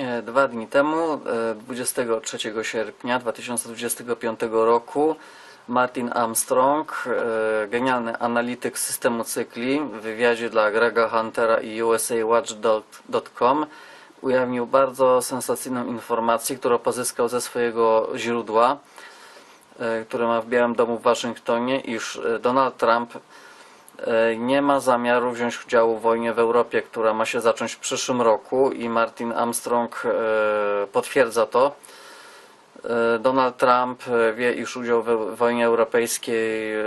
E, Dwa dni temu, e, 23 sierpnia 2025 roku, Martin Armstrong, e, genialny analityk systemu cykli, w wywiadzie dla Grega Huntera i USAWatch.com ujawnił bardzo sensacyjną informację, którą pozyskał ze swojego źródła, e, które ma w Białym Domu w Waszyngtonie, iż e, Donald Trump e, nie ma zamiaru wziąć udziału w wojnie w Europie, która ma się zacząć w przyszłym roku i Martin Armstrong e, potwierdza to. E, Donald Trump e, wie, iż udział w wojnie europejskiej e,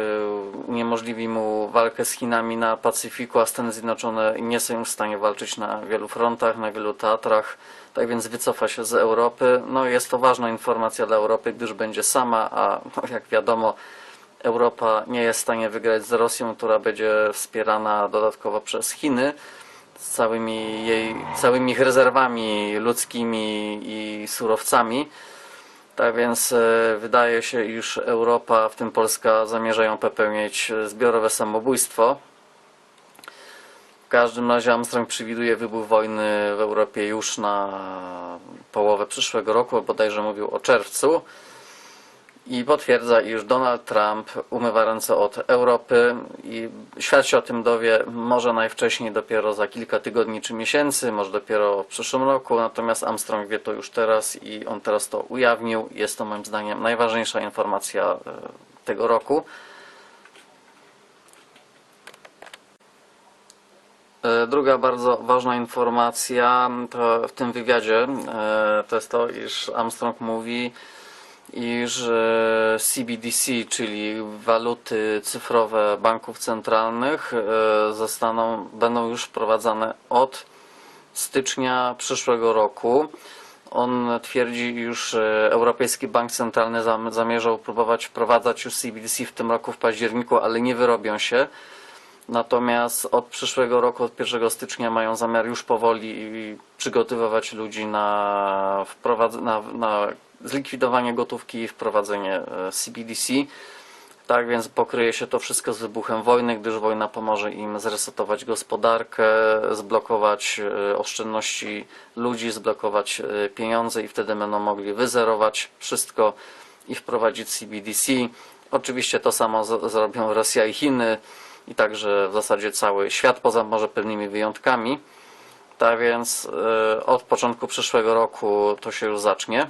uniemożliwi mu walkę z Chinami na Pacyfiku, a Stany Zjednoczone nie są w stanie walczyć na wielu frontach, na wielu teatrach, tak więc wycofa się z Europy. No jest to ważna informacja dla Europy, gdyż będzie sama, a no, jak wiadomo Europa nie jest w stanie wygrać z Rosją, która będzie wspierana dodatkowo przez Chiny z całymi jej, całymi ich rezerwami ludzkimi i surowcami. Tak więc e, wydaje się, iż Europa, w tym Polska, zamierzają popełnić zbiorowe samobójstwo. W każdym razie Armstrong przewiduje wybuch wojny w Europie już na połowę przyszłego roku, bodajże mówił o czerwcu. I potwierdza, iż Donald Trump umywa ręce od Europy i świat się o tym dowie może najwcześniej dopiero za kilka tygodni czy miesięcy, może dopiero w przyszłym roku, natomiast Armstrong wie to już teraz i on teraz to ujawnił. Jest to moim zdaniem najważniejsza informacja e, tego roku. E, Druga bardzo ważna informacja to w tym wywiadzie e, to jest to, iż Armstrong mówi, iż CBDC, czyli waluty cyfrowe banków centralnych, e, zostaną, będą już wprowadzane od stycznia przyszłego roku. On twierdzi, e, Europejski Bank Centralny zam- zamierzał próbować wprowadzać już CBDC w tym roku w październiku, ale nie wyrobią się. Natomiast od przyszłego roku, od 1 stycznia mają zamiar już powoli przygotowywać ludzi na, wprowadz- na, na zlikwidowanie gotówki i wprowadzenie e, CBDC. Tak więc pokryje się to wszystko z wybuchem wojny, gdyż wojna pomoże im zresetować gospodarkę, zblokować e, oszczędności ludzi, zblokować e, pieniądze i wtedy będą mogli wyzerować wszystko i wprowadzić CBDC. Oczywiście to samo zrobią Rosja i Chiny i także w zasadzie cały świat, poza może pewnymi wyjątkami. Tak więc e, od początku przyszłego roku to się już zacznie.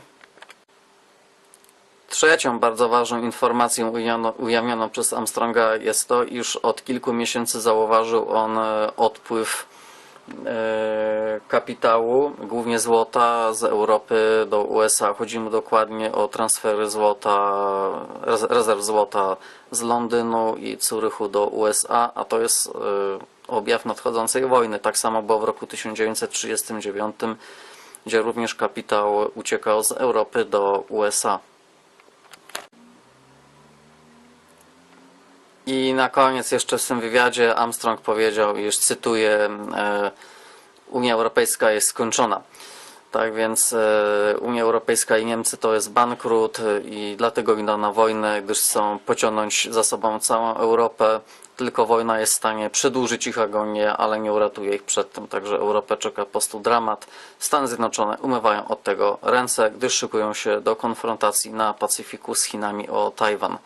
Trzecią bardzo ważną informacją ujawnioną przez Armstronga jest to, iż od kilku miesięcy zauważył on e, odpływ e, kapitału, głównie złota z Europy do USA. Chodzi mu dokładnie o transfery złota, rez- rezerw złota z Londynu i Curychu do USA, a to jest e, objaw nadchodzącej wojny. Tak samo było w roku 1939, gdzie również kapitał uciekał z Europy do USA. I na koniec jeszcze w tym wywiadzie Armstrong powiedział, iż cytuję, e, Unia Europejska jest skończona. Tak więc e, Unia Europejska i Niemcy to jest bankrut i dlatego idą na wojnę, gdyż chcą pociągnąć za sobą całą Europę. Tylko wojna jest w stanie przedłużyć ich agonię, ale nie uratuje ich przed tym. Także Europę czeka po prostu dramat. Stany Zjednoczone umywają od tego ręce, gdyż szykują się do konfrontacji na Pacyfiku z Chinami o Tajwan.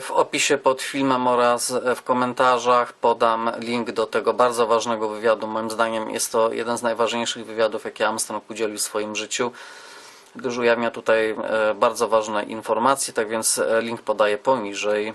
W opisie pod filmem oraz e, w komentarzach podam link do tego bardzo ważnego wywiadu. Moim zdaniem jest to jeden z najważniejszych wywiadów, jakie Armstrong udzielił w swoim życiu, gdyż ujawnia tutaj e, bardzo ważne informacje, tak więc e, link podaję poniżej.